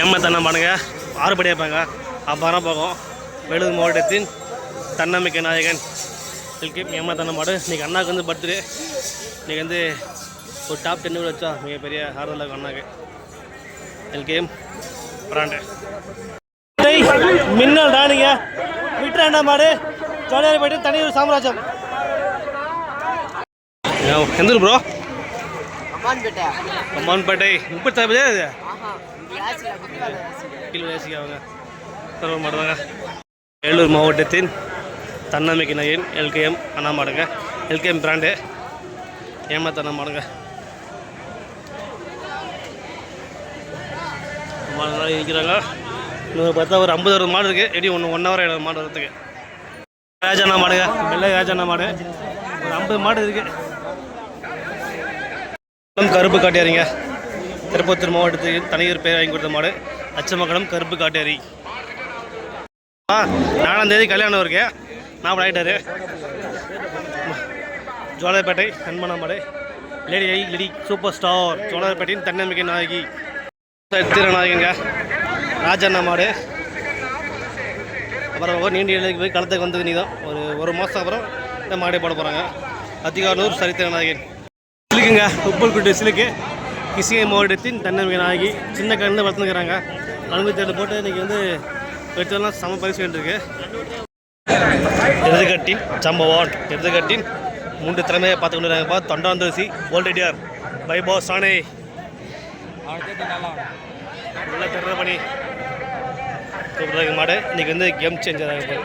ஏமாத்தண்ணா பாருங்க ஆறுபடி இருப்பாங்க. அப்புறம் போகும். வேலூர் மாவட்டத்தின் தன்னம்பிக்கை நாயகன் எல்கே ஏமாத்தண்ணா மாடு இன்றைக்கி அண்ணாக்கு வந்து பர்த்டே. இன்றைக்கி வந்து ஒரு டாப் டென்னு வச்சா மிகப்பெரிய ஆறுதல் இருக்கும் அண்ணாக்கு. LKM brand. மின்னல் தானுங்க. விட்டுறாண்டா மாடு. ஜோலியாக போயிட்டு தனியூர் சாம்ராஜ்யம். எந்த ப்ரோ அம்மான்பேட்டை அம்மான்பேட்டை முப்பத்தி அது? ஆஹா. யாச்சில குட்டிவால கீழே பேசிக்காங்க தருவ மாடுவாங்க வேலூர் மாவட்டத்தின் தன்னம்பிக்கை நகையின் எல்கேஎம் அண்ணா மாடுங்க எல்கேஎம் பிராண்டு ஏமாத்த தண்ணா மாடுங்க மாடுலாம் இருக்கிறாங்க. இன்னொரு பார்த்தா ஒரு ஐம்பது அறுபது மாடு இருக்குது எப்படி ஒன்று ஒன் ஹவர் ஆகிடும் மாடு வரத்துக்கு ராஜாண்ணா மாடுங்க வெள்ளை ராஜாண்ணா மாடு ஒரு ஐம்பது மாடு இருக்குது கருப்பு காட்டியாருங்க திருப்பத்தூர் மாவட்டத்தில் தனியூர் பேராயம் கொடுத்த மாடு அச்சமங்கலம் கருப்பு காட்டேரி. ஆ நாலாம் தேதி கல்யாணம் இருக்கேன் நான் ஆகிட்டாரு ஜோலார்பேட்டை அன்பனா மாடு லேடி ஐ லேடி சூப்பர் ஸ்டார் ஜோலார்பேட்டையின் தன்னம்பிக்கை நாயகி. திருநாயகங்க ராஜண்ணா மாடு. அப்புறம் ஒரு நீண்ட இலைக்கு போய் களத்துக்கு வந்தது நீ தான். ஒரு ஒரு மாதம் அப்புறம் இந்த மாடே போட போகிறாங்க அதிகாரூர் சரித்திரநாயகன் சிலுக்குங்க. உப்பல்குட்டி சிலுக்கு. கிருஷ்ணகிரி மாவட்டத்தின் தன்னம்பிக்கை நாயகி சின்ன கருந்து வளர்த்துக்கிறாங்க அனுபவத்தில் போட்டு இன்றைக்கி வந்து வெற்றெல்லாம் சம பரிசு வேண்டியிருக்கு எதிர்கட்டின் சம்பவான் எதிர்கட்டின் மூன்று திறமையை பார்த்து கொண்டுறாங்கப்பா தொண்டாந்தரிசி ஓல்டடியார் பைபோ சானே நல்லா தெரியல பணி மாடு. இன்றைக்கி வந்து கேம் சேஞ்சராக ஆக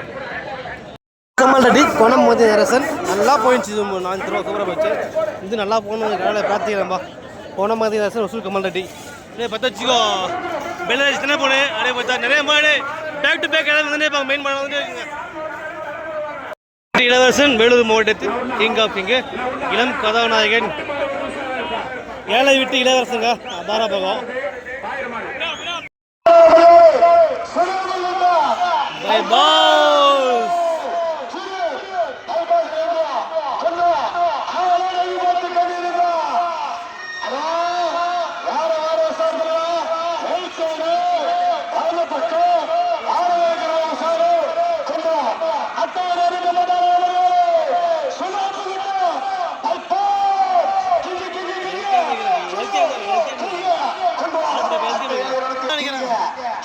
கமல் ரெட்டி கொணம் மோதி அரசன். நல்லா போயிடுச்சு. நான் நாலு ரூபா சூப்பராக போச்சு. இது நல்லா போகணும் கடவுளை பார்த்துக்கிறேன்பா. போன மாதிரி அரசன் வசூல் கமல் ரெட்டி. அப்படியே பார்த்தா வச்சுக்கோ. பெல்லாஜ் தானே போனேன். அப்படியே பார்த்தா நிறைய மாடு பேக் டு பேக் இடம் வந்து இப்போ மெயின் மாடு வந்து இளவரசன் வேலூர் மாவட்டத்தில் கிங் ஆஃப் கிங்கு இளம் கதாநாயகன். ஏழை விட்டு இளவரசங்க தாராபகம் பை பாஸ்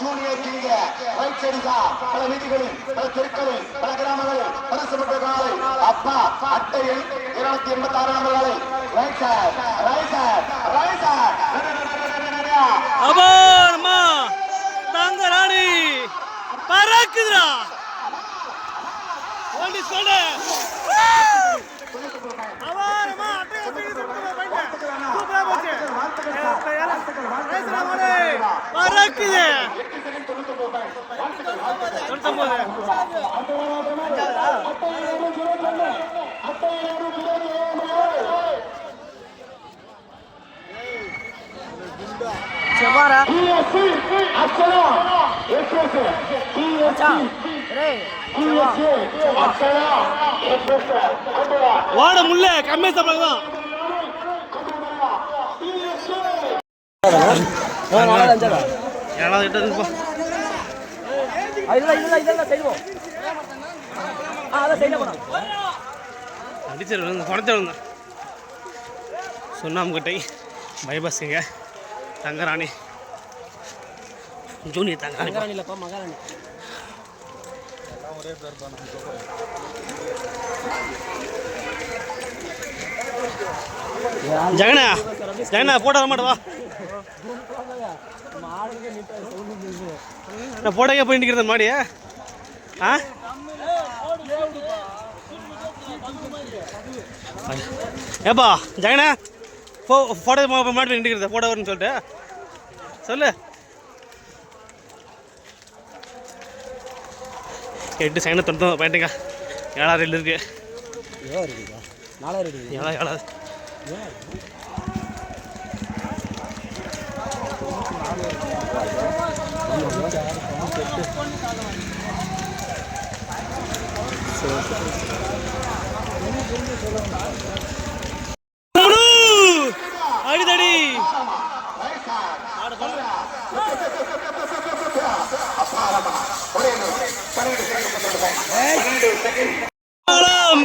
ஜூனியர் கிங்க ரைட் சைடுகா பல வீதிகளில் பல தெருக்களில் பல கிராமங்களில் பரிசுப்பட்ட காலை அப்பா அட்டையில் இருநூத்தி எண்பத்தி ஆறு நம்பர்களை right sir right sir right sir அபாரமா தங்க ராணி பறக்குதுடா ஓடி சொல்லு அபாரமா அப்படியே அப்படியே சூப்பரா போச்சு பறக்குது தொண்ணூத்தொம்பது செவ்வாரா பிஎஸ்சி அச்சனா எஸ்எஸ் பிஎஸ்சி ரேய் பிஎஸ்சி அச்சனா எஸ்எஸ் கொண்டு வா ஓட முல்ல கம்மி சம்பளம் தான் ஏழாவது கிட்ட இருக்குப்பா. இல்ல இல்ல இல்ல செய்வோம். ஆ அத செய்ய போறோம் அடிச்சிரு விழுந்து குறைச்ச விழுந்த. சுண்ணாம்புக்கட்டை பைபாஸுங்க தங்கராணி ஜூனியர் தங்கராணி. மகாராணி இல்லப்பா மகாராணி. ஜெகனா ஜெகனா போட்டோ வர மாட்டவா நான் போட்டோக்கே போய் நிற்கிறது மாடி ஆ? ஏப்பா ஜெகனா போ ஃபோட்டோ மாட்டி நிற்கிறது போட்டோ வரும்னு சொல்லிட்டு. சொல்லு. எட்டு சைனை தொண்டு பாயிண்ட்டுங்க ஏழாறு இல்லை இருக்கு. நாலாயிரம் அடி அடிதடி.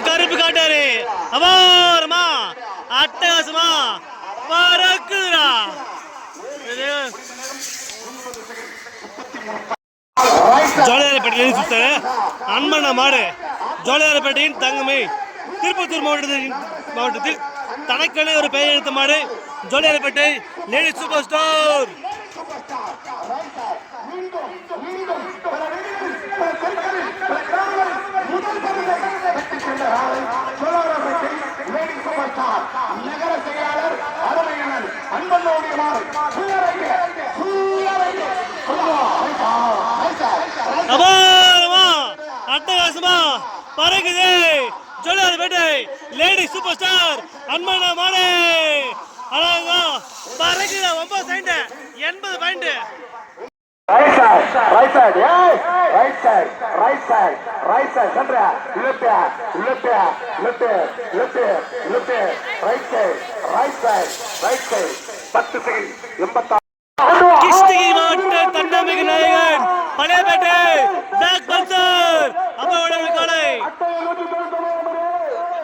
கருப்பு காட்டாரு. அபாரமா அட்டகாசமா பறக்குதுடா. மூணு ஜோலியாரப்பேட்டையிலிருந்து சுத்தாரு. அன்பண்ண மாடு. ஜோலியாரப்பேட்டையின் தங்கமை. திருப்பத்தூர் மாவட்டத்தில் மாவட்டத்தில் தனக்கென ஒரு பெயர் எடுத்த மாடு ஜோலியாரப்பேட்டை லேடி சூப்பர் ஸ்டார். பறகுது ஜோலியார் பேட்டை. லேடி சூப்பர் ஸ்டார் அன்மனா மாடே. அழகா பறகுது ஒன்பது பாயிண்ட் எண்பது point right side right side ஏய் right side right side right side சென்ட்ரா left left left left left right side right side right side பத்து செகண்ட் எண்பத்தாறு. கிருஷ்ணகிரி மாவட்ட தன்னமிகு நாயகன் பழையபேட்டை ஜாக் அம்மாவோட காலை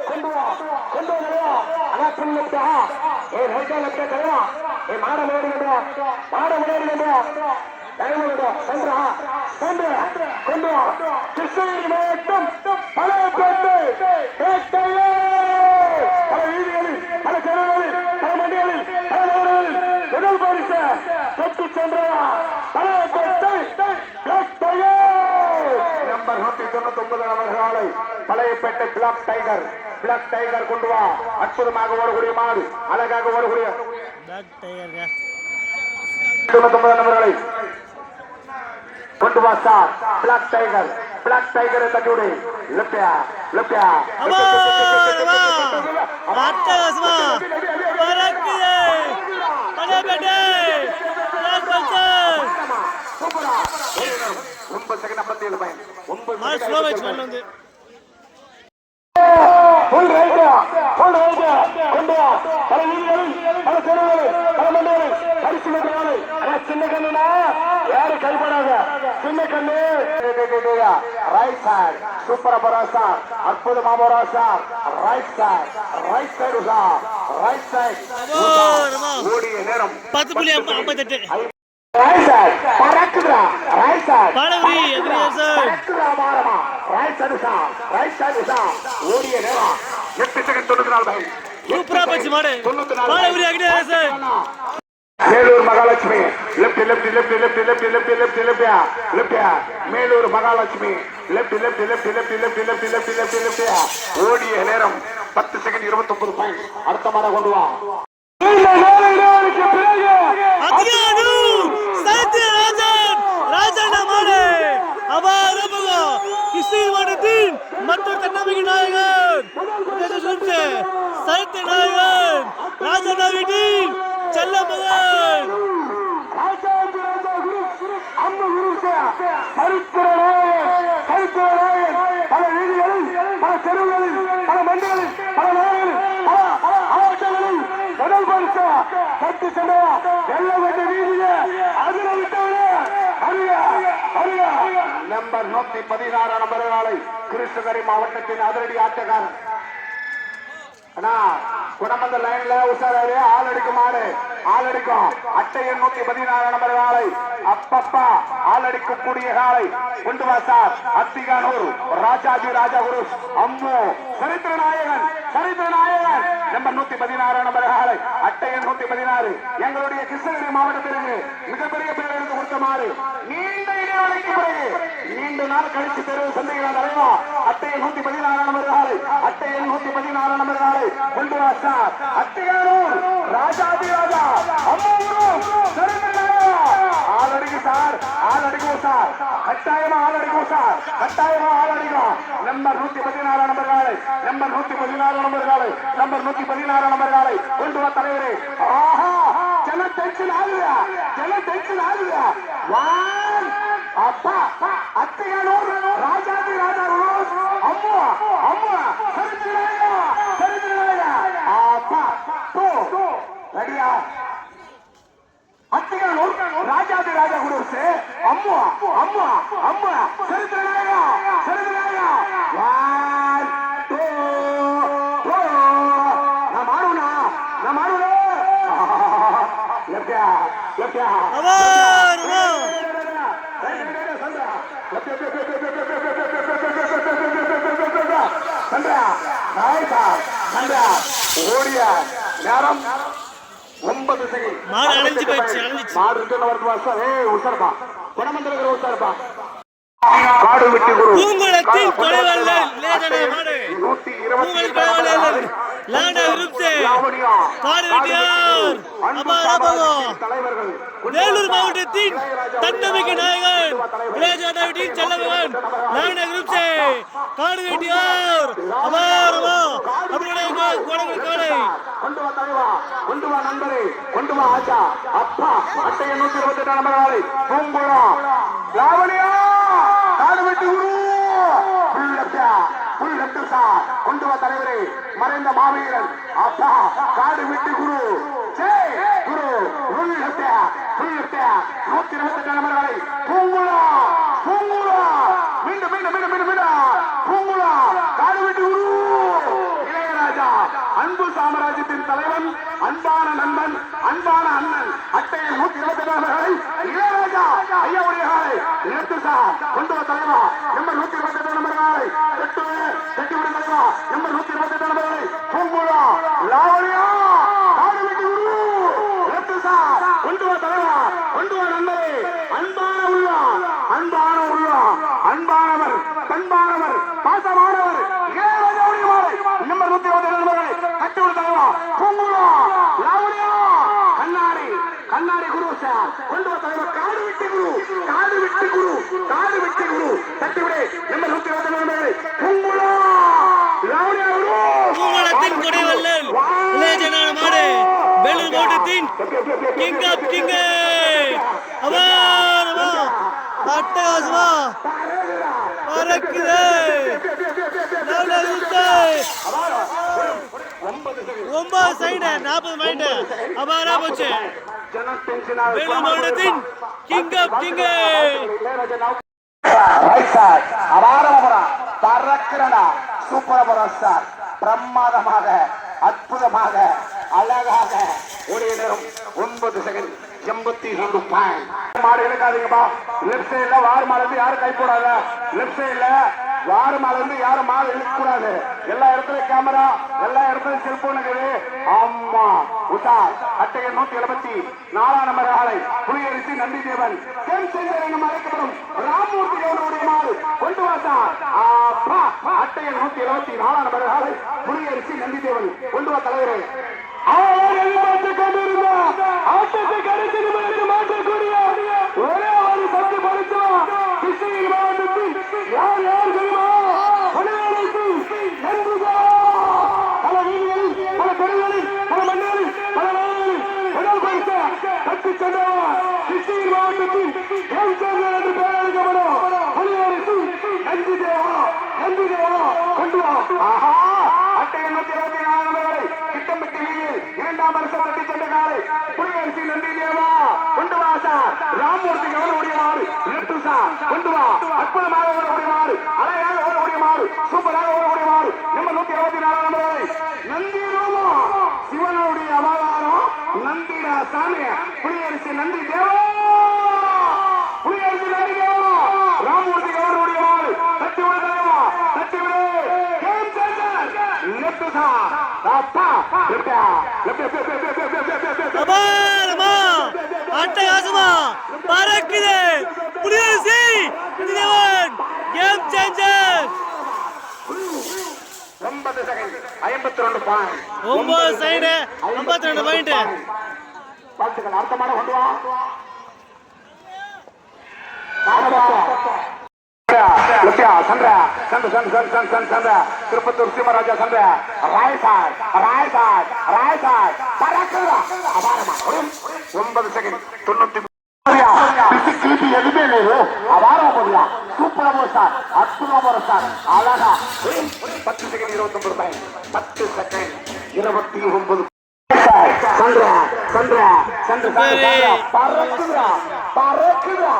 கொண்டு வா கொண்டு வா அண்ணா பிள்ளை ஏ ரைட்டா லெப்டா கையா ஏ மாட முடியாது மாட முடியாது சென்றா கொண்டு வா கிருஷ்ணகிரி மாவட்டம் பழையப்பேட்டை பல வீதிகளில் பல தெருவுகளில் பல மண்டிகளில் பல நகரங்களில் முதல் பரிசு சென்றா பேட்டையே நம்பர் ஒன்பது அவர்களை Pazhayapettai black tiger black tiger கொண்டு வா. அற்புதமாக ஓடக்கூடிய மாடு அழகாக ஓடக்கூடிய நபர்களை கொண்டு வா sir black tiger black tiger தட்டிவிடு லெப்டியா லெப்டியா. பழையப்பேட்டை ஒன்பது செகண்ட் ஐம்பத்தி ஏழு பையன் ஒன்பது மாடு ஸ்லோ வச்சு வரல வந்து. ஃபுல் ரைட் ஃபுல் ரைட் கொண்டு வா. பல வீடுகளில் பல தெருவுகளில் பல மண்டகளில் பரிசு வெற்றியாளை ஆனா சின்ன கண்ணுனா யாரு கைப்படாத சின்ன கண்ணு. ரைட் சைடு சூப்பரா போறா சார் அற்புதமா போறா sir right side right side sir right side. ஓடிய நேரம் பத்து புள்ளி ஐம்ப- ஐம்பத்தெட்டு. ரைட் சைடு பறக்குதுடா ரைட் சைடு பாலகுடி எதிரியா சார் பறக்குதுடா மாறமா side sir right side sir ஓடிய நேரம் எட்டு செகண்ட் தொண்ணூத்தி நாலு பை சூப்பரா போச்சு மாடு Palakudi அக்னியா sir Melur Mahalakshmi left left left left left left left லெப்டியா லெப்டியா Melur Mahalakshmi left left left left left left left left லெப்டியா ஓடிய நேரம் பத்து செகண்ட் இருபத்தி ஒன்பது பாயிண்ட் அடுத்த மாட கொண்டு வா மற்றொரு தன்னம்பிக்கை நாயகன். சைத்த நாயகன் ராஜநாவி டீம் செல்ல மகன் சரித்திர நம்பர் நூத்தி பதினாறு நம்பர்களை கிருஷ்ணகிரி மாவட்டத்தின் அதிரடி ஆட்டக்காரன் அண்ணா குணமந்த லைன்ல உஷாராரு ஆள் அடிக்கும் ஆளு ஆள் அடிக்கும் அட்டை எண் நூத்தி பதினாறு நம்பர் காலை அப்பப்பா ஆள் அடிக்கக்கூடிய காலை கொண்டு வாசார் அத்திகானூர் ராஜாஜி ராஜா குரு அம்மு சரித்திர நாயகன் சரித்திர நாயகன் நம்பர் நூத்தி பதினாறு நம்பர் காலை அட்டை எண் நூத்தி பதினாறு. எங்களுடைய கிருஷ்ணகிரி மாவட்டத்திற்கு மிகப்பெரிய பேர் எடுத்து நீண்ட இடைவெளிக்கு பிறகு நீண்ட நாள் கழித்து தெருவு சந்தைகளை தலைவா அட்டை நூத்தி பதினாறு நம்பர் ஆறு அட்டை நூத்தி பதினாறு நம்பர் ஆறு கொண்டு வா அட்டையானூர் ராஜாதி ராஜா அம்மாவூரும் ஆள் அடிக்கும் சார். ஆள் அடிக்கும் சார். கட்டாயமா ஆள் அடிக்கும் சார். கட்டாயமா ஆள் அடிக்கும் நம்பர் நூத்தி பதினாறு நம்பர் காலை நம்பர் நூத்தி பதினாறு நம்பர் காலை நம்பர் நூத்தி பதினாறு நம்பர் காலை கொண்டு வா தலைவரே. ஆஹா. ஜன டென்ஷன் ஆகுதா ஜன டென்ஷன் ஆகுதா வான்! அப்பா அத்தையானூர் ராஜாதி ராஜா ரோஸ் அம்மா அம்மா சரித்திரநாயகா சரித்திரநாயகா அப்பா போ ரெடியா அத்திகானூர் ராஜாதி ராஜா குரு அம்மா அம்மா அம்மா சரித்திர நாயகம் சரித்திர நாயகம் ஒன் டூ த்ரீ நான் மாறுவனா நான் மாறுவனா லெப்டியா லெப்டியா அபார் வா ஓடிய நேரம் ஒன்பது செகண்ட் மாடு அலைஞ்சு போயிடுச்சு, அலைஞ்சிச்சு. மாடு ரிட்டர்ன் வருது வருஷம் ஏய் உஷார்ப்பா குணமந்திர உஷார்ப்பா காடு வெட்டி குரு பூங்குளத்தின் கொலைவல்லல் லேதன மாடு நூத்தி இருபத்தி பூங்குளத்தின் கொலைவல்லல் லாண்டா விருப்சே காடு வெட்டியார் அபார் அபார் தலைவர்கள் வேலூர் மாவட்டத்தின் தன்னமிக்க நாயகன் இளையராஜாவின் செல்லமகன் லாண்டா விருப்சே காடு வெட்டியார் அபாரமா அவருடைய கோடங்கள் காலை. கொண்டு வா தலைவா கொண்டு வா நண்பரே கொண்டு வா ஆச்சா அப்பா அட்டைய நூத்தி இருபத்தி எட்டு நண்பர்களே பூங்குளம் லாவணியா காடு வெட்டி உரு புல் லட்சா கொண்டு வா தலைவரே மறைந்த மாவீரன். அப்பா காடு விட்டு குரு. குரு. புல் லட்சா புல் லட்சா நூத்தி இருபத்தி எட்டு நம்பர்களை பூங்குளா பூங்குளா மீண்டும் மீண்டும் மீண்டும் மீண்டும் மீண்டும். பூங்குளம் காடு விட்டு குரு. இளையராஜா அன்பு சாம்ராஜ்யத்தின் தலைவன் அன்பான நண்பன் அன்பான அண்ணன். அட்டையில் நூத்தி இருபத்தி எட்டு நம்பர்களை இளையராஜா ஐயாவுடைய காலை நிறுத்து சார் கொண்டு வா தலைவா. நம்பர் நூத்தி இருபத்தி எட்டு நம்பர் காலை கட்டு கட்டி விடு தலைவா நம்பர் நூத்தி இருபத்தி எட்டு நம்பர் பூங்குழா லாவணியா காடு வெட்டி விடு நிறுத்து சார் கொண்டு வா தலைவா கொண்டு வா நண்பரே அன்பான உள்ளம் அன்பான உள்ளம் அன்பானவர் பண்பானவர் பாசமானவர் இளையராஜாவுடைய மாலை நம்பர் நூத்தி இருபத்தி ஏழு நம்பர்களை கட்டி விடு தலைவா பூங்குழா லாவணியா கண்ணாடி கண்ணாடி குரு சார் கொண்டு வா தலைவா காடு வெட்டி குரு காடு வெட்டி குரு காடு வெட்டி குரு தட்டி விடு நம்பர் நூத்தி இருபத்தி ஏழு நம்பர்களை பூங்குழா லாவணியா குரு பூங்குளத்தின் கொடைவல்லல் இளையராஜான மாடு வேலூர் மாவட்டத்தின் கிங் ஆப் கிங் அபார் அட்டகாசமா பறக்குது ஒன்பது சைடு நாற்பது மைண்டு அபாரா போச்சு வேலூர் மாவட்டத்தின் king of king right sir அபாரமா பறக்கிறடா சூப்பரா சார் பிரமாதமாக அற்புதமாக அழகாக ஓடிய நேரம் ஒன்பது செகண்ட் எண்பத்தி ரெண்டு பாயிண்ட் மாடு எடுக்காதீங்கப்பா. லெப்ட் சைட்ல வார் மாடு யாரும் கை போடாத. லெப்ட் சைட்ல யாரும் மாடு யாரும் மாலை இழுக்க கூடாது. எல்லா இடத்துலயும் கேமரா எல்லா இடத்துலயும் செல்போன் இருக்குது. ஆமா உஷா அட்டையை நூத்தி எழுபத்தி நாலாம் நம்பர் ஆலை புலியரிசி நந்தி தேவன் தென் செஞ்சர் எனும் அழைக்கப்படும் ராமூர்த்தி தேவனுடைய மாடு கொண்டு வாசார் அப்பா அட்டையை நூத்தி எழுபத்தி நாலாம் நம்பர் ஆலை புலியரிசி நந்தி தேவன் கொண்டு வா தலைவரே. அவர் எதிர்பார்த்து கொண்டிருந்தார் ஆட்டத்தை கடைசி நிமிடத்தில் மாற்றக்கூடிய ஒரே ஒரு சக்தி படைத்தோம் கிருஷ்ணகிரி மாவட்டத்தில் யார் யார் தெரியுமா புலியரிசி நந்தி பல வீதிகளில் பல தெருகளில் பல மண்ணில் பல நாடுகளில் முதல் பரிசு கட்டி சென்றவர் கிருஷ்ணகிரி மாவட்டத்தில் கேம்சேரியர் என்று பெயர் அழைக்கப்படும் புலியரசு நந்தி தேவா நந்தி தேவா கொண்டு வா ஆஹா அட்டை எண்ணூத்தி இருபத்தி நாலு நபர்களை திட்டமிட்டு வீதியில் இரண்டாம் வருஷம் கட்டி சென்ற காலை கடைசி நன்றி தேவா கொண்டு வா சார். ராமூர்த்தி கவர் ஓடியவாறு லெட்டு சார். கொண்டு வா. அற்புதமாக ஓடக்கூடியவாறு அழகாக ஓடக்கூடியவாறு சூப்பராக ஓடக்கூடியவாறு நம்ம நூத்தி இருபத்தி நாலாம் நம்பர்களை நந்தி ரூபம் சிவனுடைய அவதாரம் நந்திடா சாமி குடியரசு நந்தி தேவா. புலியரசி தேவா. ராமூர்த்தி தட்டி தேவா தட்டி விடு கேம் சேஞ்சர் சார். அப்பா left left left left left அபார் அபார் அட்டகாசமா பறக்குது புலியரசி தேவன். கேம் சேஞ்சர் ஒன்பது செகண்ட் ஐம்பத்தி ரெண்டு பாயிண்ட் ஒன்பது சைடு ஐம்பத்தி ரெண்டு பாயிண்ட் வாழ்த்துக்கள் அடுத்த மாடம் கொண்டு வா Sathya ಸಂದ್ರ ಸಂದ್ರ ಸಂದ್ರ ಸಂದ್ರ ಸಂದ್ರ ಸಂದ್ರ ಸಂದ್ರ Tirupati Narasimharaja ಸಂದ್ರ Rai sir Rai sir Rai sir பறக்குறா அபாரமா. ஒன்பது செகண்ட் தொண்ணூத்தி பிசி கிளிப்பி எதுவுமே లేదు அபாரம் போதியா சூப்பரா போற சார். அற்புதமா போற சார். அழகா. பத்து செகண்ட் இருபத்தி ஒன்பது பாயிண்ட் பத்து செகண்ட் இருபத்தி ஒன்பது. சந்திரா சந்திரா சந்திரா. பறக்குறா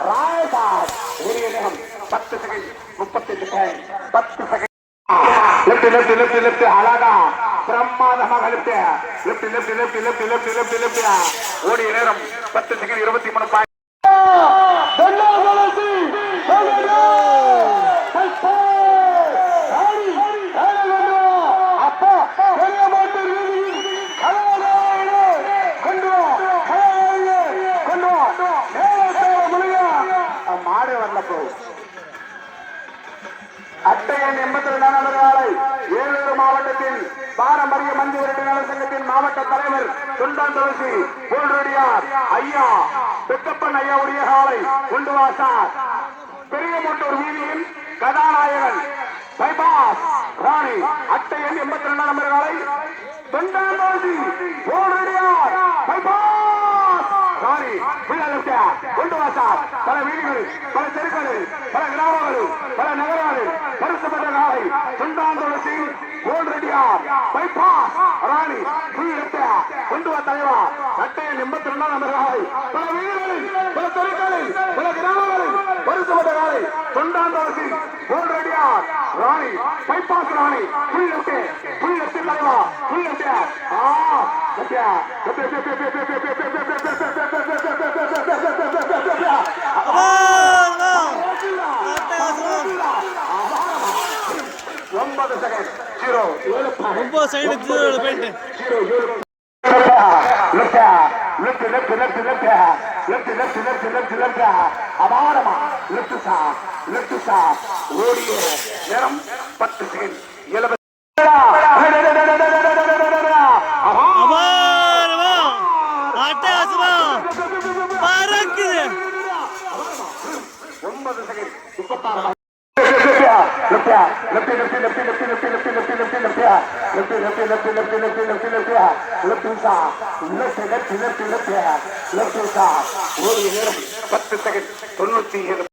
ராயசாட் ஒரு நேரம் பத்து செகண்ட் முப்பத்தெட்டு செகண்ட் பத்து second left left left left அழகா பிரம்மாதமாக left left left left left ஓடிய நேரம் பத்து செகண்ட் இருபத்தி மூணு பாயிண்ட் தொள்ளாயிரத்தி எண்பத்தி இரண்டாம் காலை ஏழூர் மாவட்டத்தின் பாரம்பரிய மஞ்சு உறுப்பினர் சங்கத்தின் மாவட்ட தலைவர் சுல்தான் துளசி போல்ரெடியார் ஐயா பெத்தப்பன் ஐயா உடைய காலை கொண்டு வாசார் பெரியமுட்டூர் வீதியின் கதாநாயகன் பைபாஸ் ராணி அட்டை எண் எண்பத்தி இரண்டாம் நம்பர் காலை. தொண்டாந்தோசி போல்ரெடியார் பைபாஸ் லாரி வீரலட்சியா கொண்டு வாசார் பல வீடுகள் பல தெருக்களில் பல கிராமங்களில் பல நகரங்களில் பரிசு பெற்ற நாளை தொண்டாந்தோடு ரெடியார் பைபாஸ் ராணி புள்ளிடத்த கொண்டு வா தலைவா கட்டையன் எண்பத்தி ரெண்டாம் நம்பர் பல வீடுகளில் பல தெருக்களில் பல கிராமங்களில் பரிசுப்பட்ட காலை சுண்டாந்தோளசி கோல் ரெடியார் ராணி பைபாஸ் ராணி புள்ளிடத்த புள்ளிடத்த தலைவா புள்ளிடத்த ஆ கட்டியா ஒன்பது ரொம்ப சைடு போயிட்டு அபாரமா லிப்டுசா லிப்டுசா ஓடிய நேரம் பத்து செகண்ட் எழுபது left left left left left left left left left left left left left left left left left சா left left left left left சா ஒரு நேரம் பத்து செகண்ட் தொண்ணூத்தி ஏழு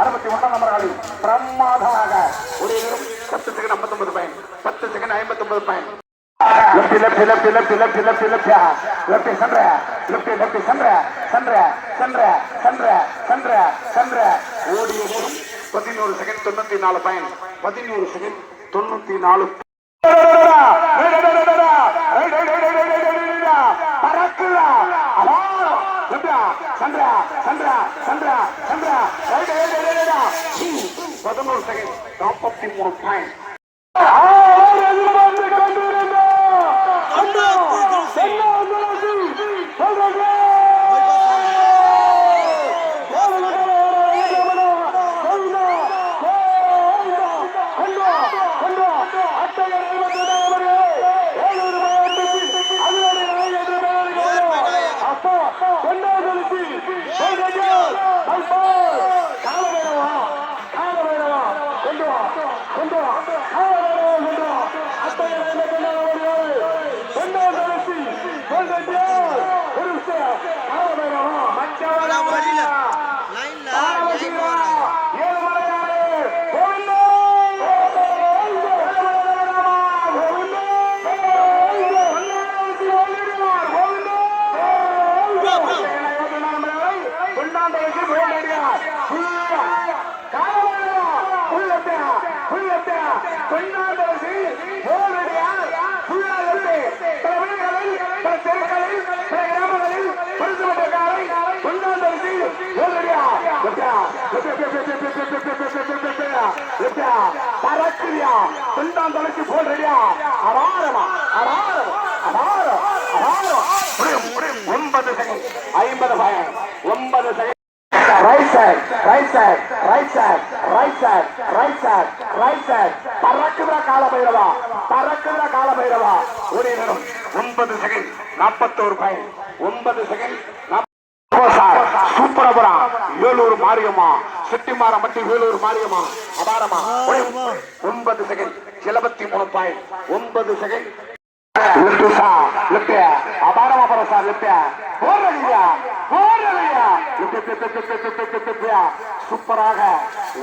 அறுபத்தி ஒன்றாம் நம்பர்களில் பிரமாதமாக ஒரு நேரம் பத்து செகண்ட் ஐம்பத்தொன்பது பாயிண்ட் பத்து செகண்ட் ஐம்பத்தொன்பது point left left left left left left left left சென்ற லெஃப்ட் லெஃப்ட் சென்ற சென்ற சென்ற சென்ற சென்ற சென்ற ஓடிய நேரம் பதினோரு செகண்ட் தொண்ணூத்தி நாலு பயன் பதினோரு செகண்ட் தொண்ணூத்தி நாலு பதினோரு செகண்ட் நாற்பத்தி மூணு பாயிண்ட் பறக்குறியா துண்டாம் தலைக்கு போடுறியா அபாரம் அபாரம் முடியும் முடியும். ஒன்பது செகண்ட். ஐம்பது பயம் ஒன்பது second. Right side right side right side right side right side right side பறக்குதா கால பைரவா பறக்குதா கால பைரவா ஒரு நேரம் ஒன்பது செகண்ட். நாற்பத்தோரு பாயிண்ட். ஒன்பது செகண்ட். சூப்பரபுரம் வேலூர் மாரியம்மா. செட்டிமார மட்டி வேலூர் மாரியம்மா. அபாரமா ஒன்பது செகண்ட். எழுபத்தி மூணு பாயிண்ட் ஒன்பது செகண்ட். லெப்ட் சா லெப்ட் அபாரமா பர சா லெப்ட் போரலையா போரலையா சூப்பராக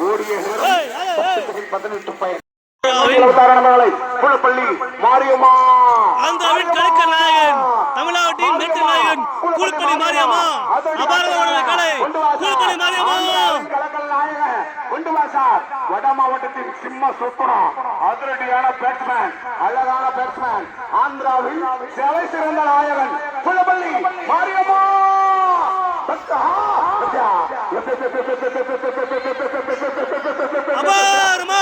ஓடிய பத்து செகண்ட் பதினெட்டு பாயிண்ட் புள்ளப்பள்ளி மாரியம்மா. அந்த தமிழக நாயகன் நாயகன் கூழ்பள்ளி மாரியம்மா அபாரதமான கலை கூழ்பள்ளி மாரியம்மா. வட மாவட்டத்தின் சிம்ம சுத்தனம் அதிரடியான பேட்ஸ்மேன் அழகான பேட்ஸ்மேன் ஆந்திராவில் சிலை சிறந்த நாயகன் புலப்பள்ளி மாரியம்மா அபாரமா.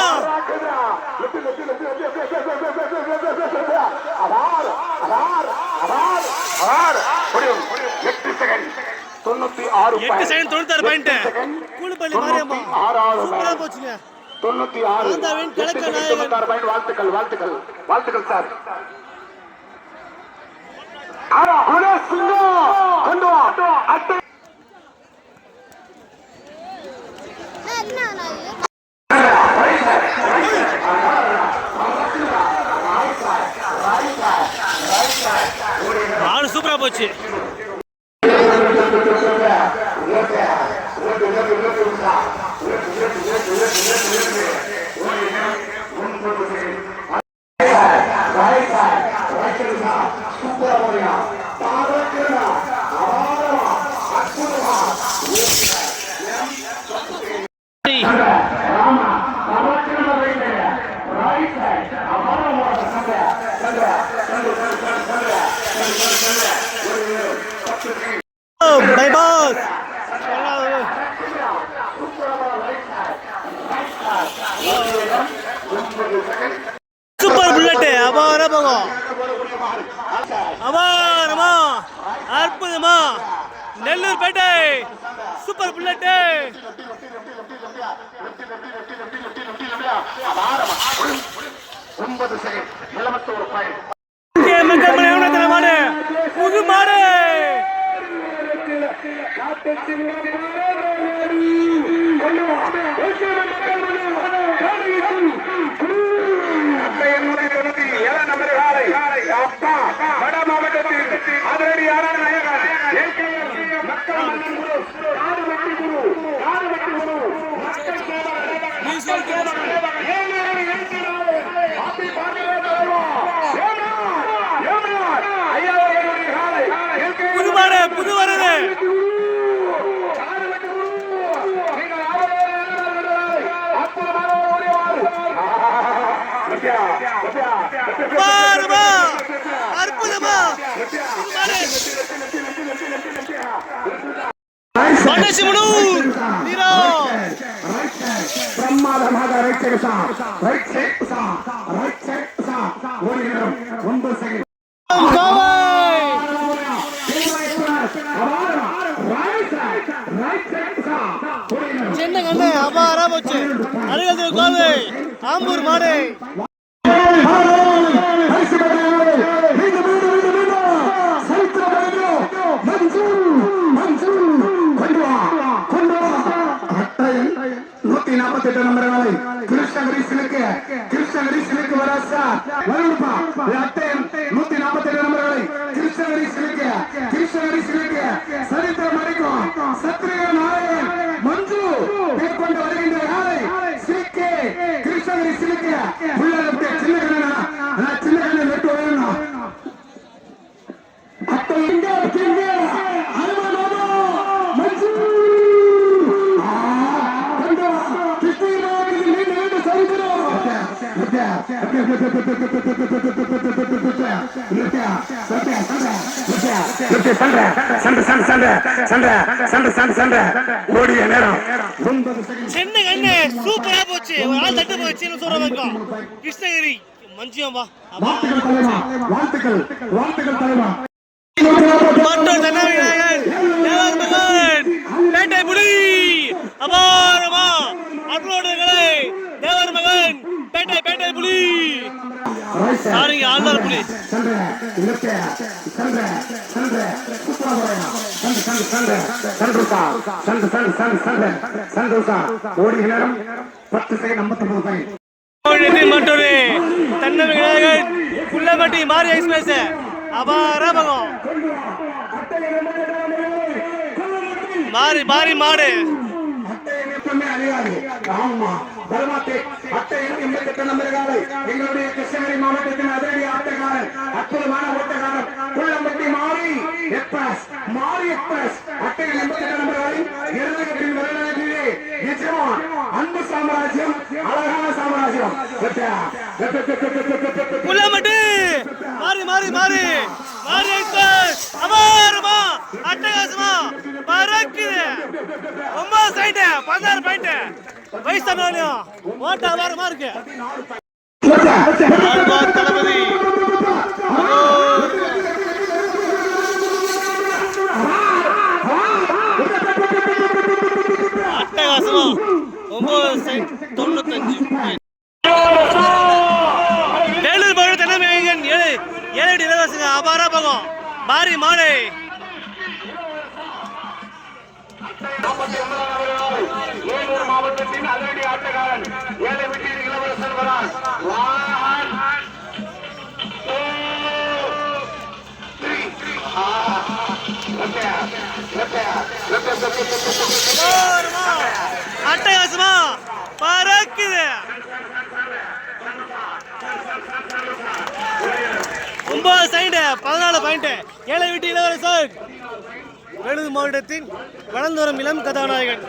எட்டு செகண்ட் தொண்ணூத்தி ஆறு எட்டு செகண்ட் தொண்ணூத்தாறு பாயிண்ட் செகண்ட் கூழ்பள்ளி மாரியம்மா சூப்பரா. போச்சுங்க தொண்ணூத்தி ஆறு. தொண்ணூத்தாறு point. வாழ்த்துக்கள் வாழ்த்துக்கள் வாழ்த்துக்கள் சார். அட்டை. ஆடு போச்சு. பை சென்னை கண்ணு அபாரா போச்சு. அருகது கோவை ஆம்பூர் மாடு நூத்தி நாற்பத்தி எட்டு நம்பர்களை கிருஷ்ணகிரி சிலுக்கு கிருஷ்ணகிரி சிலுக்கு வர சார் வருப்பா அட்டை நூத்தி நாற்பத்தி எட்டு நம்பர்களை கிருஷ்ணகிரி சிலுக்கு கிருஷ்ணகிரி சிலுக்கு சரித்திரம் அடிக்கும் சத்திரிய நாயகன் மஞ்சு மேற்கொண்டு வருகின்ற யாரை சிலுக்கு கிருஷ்ணகிரி சிலுக்கு உள்ள லெப்ட் சின்ன கண்ணனா நான் சின்ன கண்ணன் லெப்ட் வரணும் அட்டை இங்க இங்க அருமை மாமா மஞ்சு ஆ, கொண்டு வா. கிருஷ்ணகிரி நீண்ட நீண்ட சரித்திரம் ஓடிய நேரம் சின்ன கண்ணு சூப்பரா போச்சு. ஒரு ஆள் தட்டு போச்சுன்னு சொல்ற வரைக்கும் கிருஷ்ணகிரி மஞ்சியம்பா வாழ்த்துக்கள் தலைவா. வாழ்த்துக்கள் வாழ்த்துக்கள் தலைவா மற்றொரு மகன் பேட்டை புலி அபாரமா அப்லோடுகளை தேவர் மகன் பேட்டை பேட்டை புலி. சாரிங்க ஆழ்வார் புலி. ஓடிய நேரம் பத்து செகண்ட் ஐம்பத்தொன்பது செகண்ட் மற்றொரு எக்ஸ்பிரஸ் அபார பகம் மாறி மாறி மாடு. ஆமா பலமாத்தே அட்டை எண்பத்தி எட்டு நம்பர் காலை எங்களுடைய கிருஷ்ணகிரி மாவட்டத்தின் அதிரடி ஆட்டக்காரன் அற்புதமான ஓட்டக்காரன் புள்ளம்பட்டி மாறி எக்ஸ்பிரஸ் மாறி எக்ஸ்பிரஸ். அட்டை எண்பத்தி எட்டு நம்பர் காலை இருநகத்தின் நிஜமான் அன்பு சாம்ராஜ்யம் அழகான சாம்ராஜ்யம். புள்ளமட்டு மாறி மாறி மாறி மாறி அபாரமா அட்டகாசமா பறக்குது ஒன்பது சைடு பதினாறு பாயிண்ட் வயசானாலும் ஓட்ட அபாரமா இருக்கு தளபதி அட்டகாசமா ஒன்பது சைட் தொண்ணூத்தஞ்சு வேலூர் மாவட்ட தலைமையகன் ஏழு ஏழு இலவசங்க அபாரா பகம். மாறி மாலை. மாவட்டத்தின் அதிரடி ஆட்டக்காரன் ஏழை வீட்டில் இளவரசன் வரான் One, two, அட்டகாசமா? பறக்குது. ஒன்பது சைண்டு பதினாலு பாயிண்ட் ஏழை வீட்டு இளவரசர். வேலூர் மாவட்டத்தின் வளர்ந்து வரும் இளம் கதாநாயகன்.